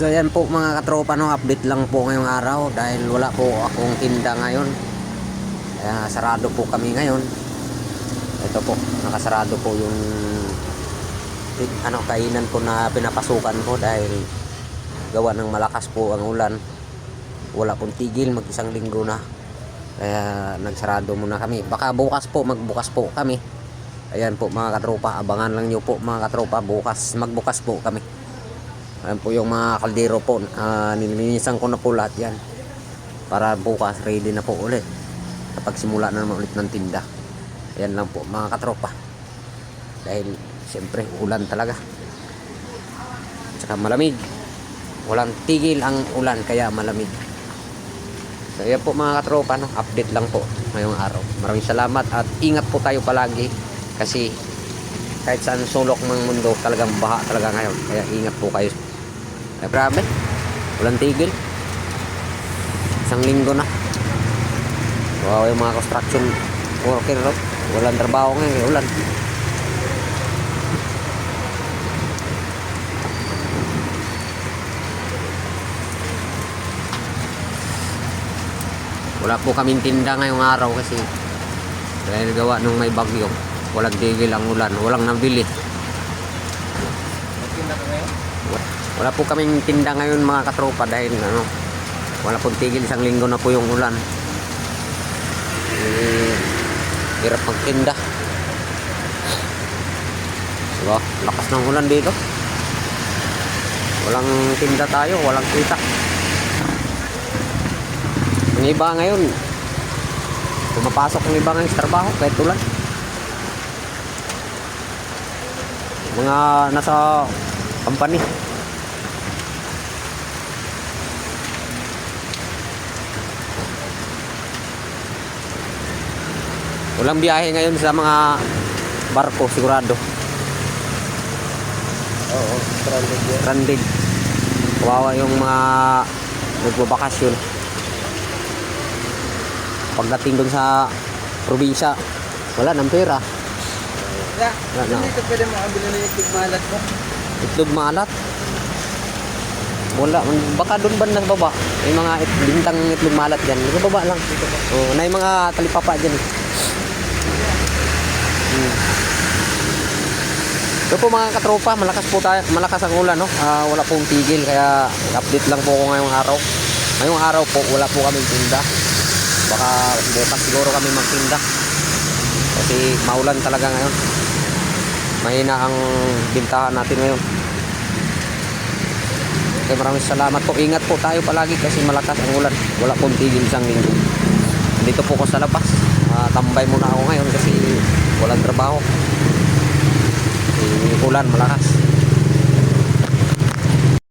So yan po mga katropa no, update lang po ngayong araw dahil wala po akong tinda ngayon. Kaya sarado po kami ngayon. Ito po, nakasarado po yung ano kainan po na pinapasukan ko dahil gawa ng malakas po ang ulan. Wala pong tigil mag isang linggo na. Kaya nagsarado muna kami. Baka bukas po magbukas po kami. Ayan po mga katropa, abangan lang nyo po mga katropa bukas magbukas po kami. Ayan po yung mga kaldero po. Uh, nilinisan ko na po lahat yan. Para bukas ready na po ulit. Kapag simula na naman ulit ng tinda. Ayan lang po mga katropa. Dahil siyempre ulan talaga. Tsaka malamig. Walang tigil ang ulan kaya malamig. So ayan po mga katropa. No? Update lang po ngayong araw. Maraming salamat at ingat po tayo palagi. Kasi kahit saan sulok ng mundo talagang baha talaga ngayon. Kaya ingat po kayo. Ay, grabe. Walang tigil. Isang linggo na. Wow, yung mga construction worker, no? Walang trabaho ngayon, eh, ulan. Wala po kaming tinda ngayong araw kasi dahil gawa nung may bagyo. Walang tigil ang ulan. Walang nabili. Wala po kaming tinda ngayon mga katropa dahil ano, wala pong tigil isang linggo na po yung ulan. Eh, hirap magtinda. Diba? Lakas ng ulan dito. Walang tinda tayo, walang kita. Ang iba ngayon, pumapasok ang iba ngayon sa trabaho kahit ulan. Mga nasa company. Walang biyahe ngayon sa mga barko sigurado. Oo, stranded yan. Stranded. Kawawa yung mga nagbabakasyon. Pagdating doon sa probinsya, wala nang pera. Yeah, Wala na. hindi ka pwede makabili na yung tigmalat mo. Itlog maalat. Wala. Baka doon ba nang baba? May mga it, bintang itlog maalat dyan. Nasa baba lang. Oh, na yung mga talipapa dyan. Hmm. So po mga katropa, malakas po tayo, malakas ang ulan, no? Ah, wala pong tigil, kaya update lang po ako ngayong araw. Ngayong araw po, wala po kaming tinda. Baka bukas siguro kami magtinda. Kasi maulan talaga ngayon. Mahina ang bintahan natin ngayon. Okay, maraming salamat po. Ingat po tayo palagi kasi malakas ang ulan. Wala pong tigil isang linggo. Dito po ko sa labas. Ah, tambay muna ako ngayon kasi walang trabaho ulan malakas.